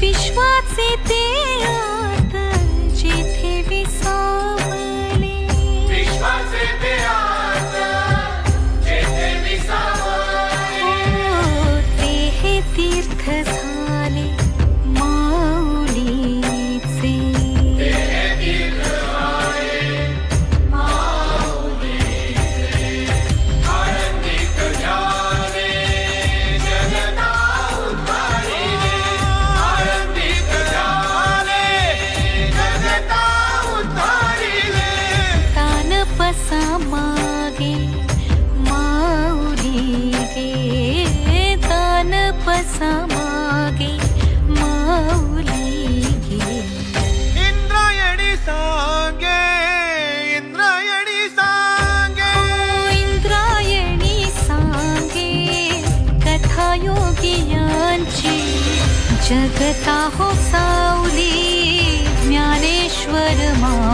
विश्वासे ते योगियांची. जगता हो सावली ज्ञानेश्वर मा